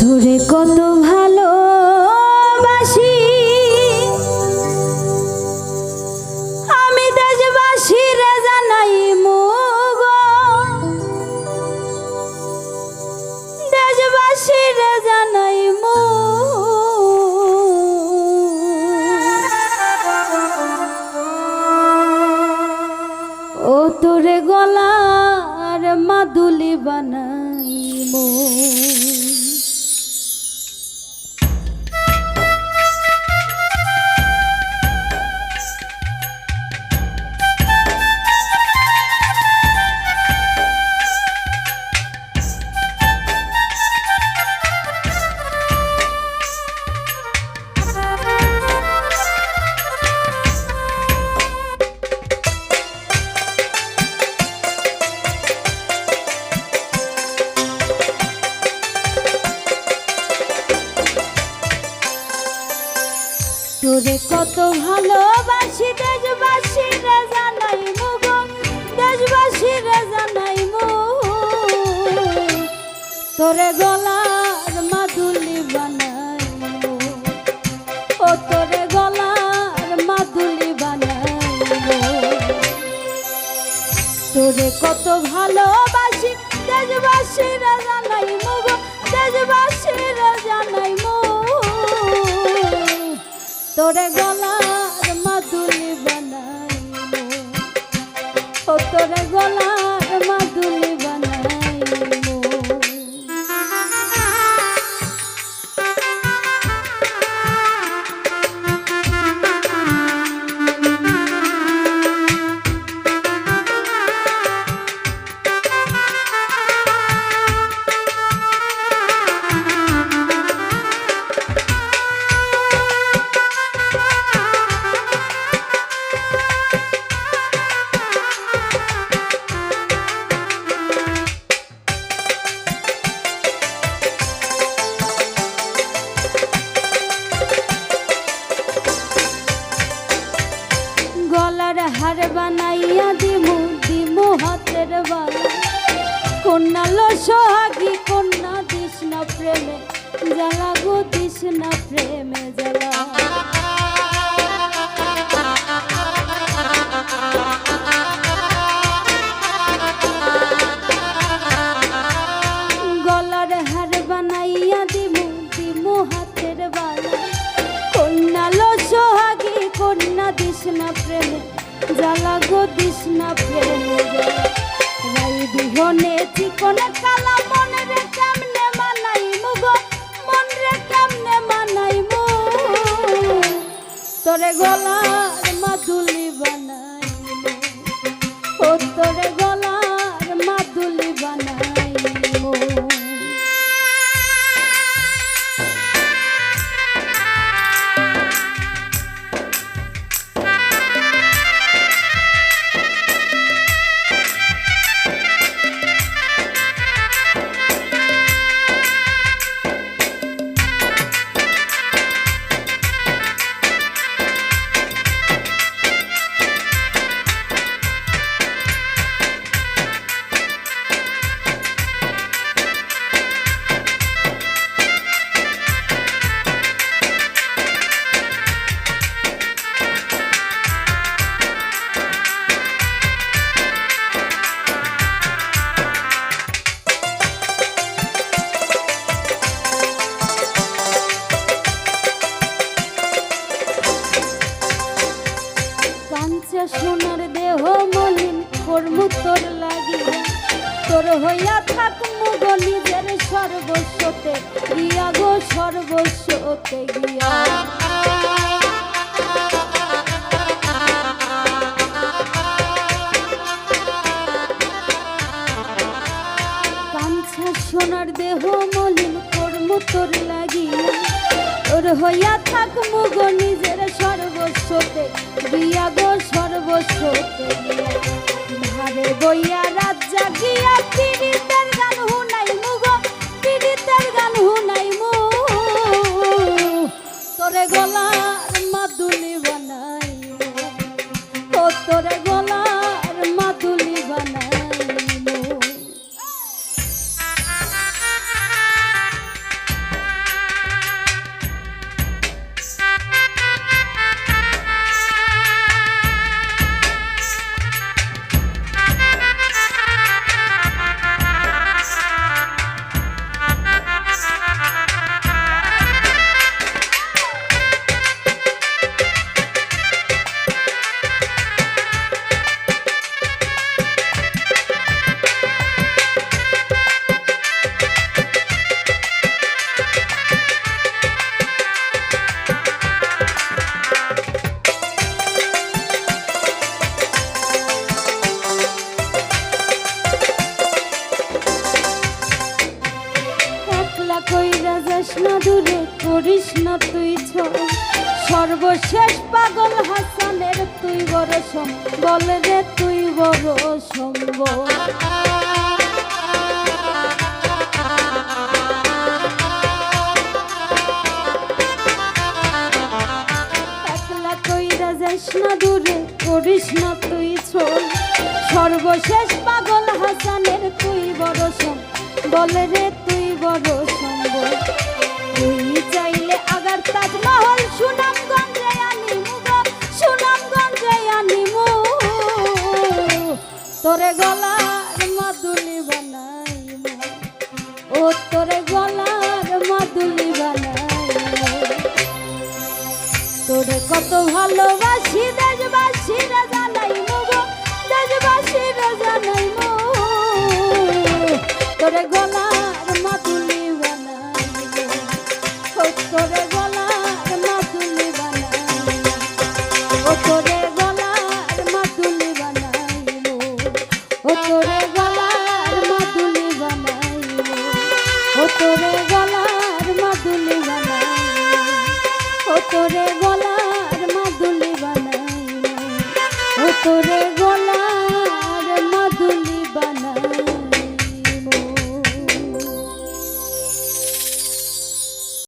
তোরে কত ভালোবাসি। আমি দেশবাসীরে জানাই মুগ। দেশবাসীরে জানাই ও তোরে গলার মাদুলি বানাই তোরে কত ভালোবাসি, দেশবাসী রে জানাই মুগ দেশবাসী রে জানাই তোরে গলার মাদুলি বানাই ও তোরে গলার মাদুলি বানাই তোরে কত ভালোবাসি, দেশবাসী রে জানাই মুগ দেশবাসী রে জানাই তোরে গলার সোহাগী কন্যা না প্রেমে জ্বালা গো না প্রেমে জ্বালা গলার হার বানাইয়া দিমু দিমু হাতের বালা কন্যা লো সোহাগী, কন্যা না প্রেমে জ্বালা গো না প্রেমে জ্বালা। বিহনে চিকনে কালা মনে রে কেমনে মানাই মুগ মন কেমনে মানাই মু তোরে গলার মাদুলি বানাই ও তোরে কাঞ্চা সোনার দেহ মলিন কর্ম তোর লাগিয়া। তোর হইয়া থাক মুগ নিজের সর্বস্বতে, গিয়া গো সর্বস্বতে গিয়া। হইয়া থাক মুগ নিজের সর্বস্বতে গিয়া গো সর্বস্বতে। ধারে বইয়া রাত জাগিয়া পীড়িতের গান না দূরে করিস না তুই সর্বশেষ পাগল হাসানের তুই বড় সম বল রে তুই বড় সম্ভব একলা কইরা যাস দূরে, করিস না তুই ছোল। সর্বশেষ পাগল হাসানের তুই বড় সম বলে রে তুই বড় সম্বল। তুই চাইলে আগার তাজমহল আনিমু। তোরে গলার মাদুলি বানাইমু। ও তোরে গলার মাদুলি বানাইমু। তোরে কত ভালোবাসি ও গলার মাদুলি বানাই ও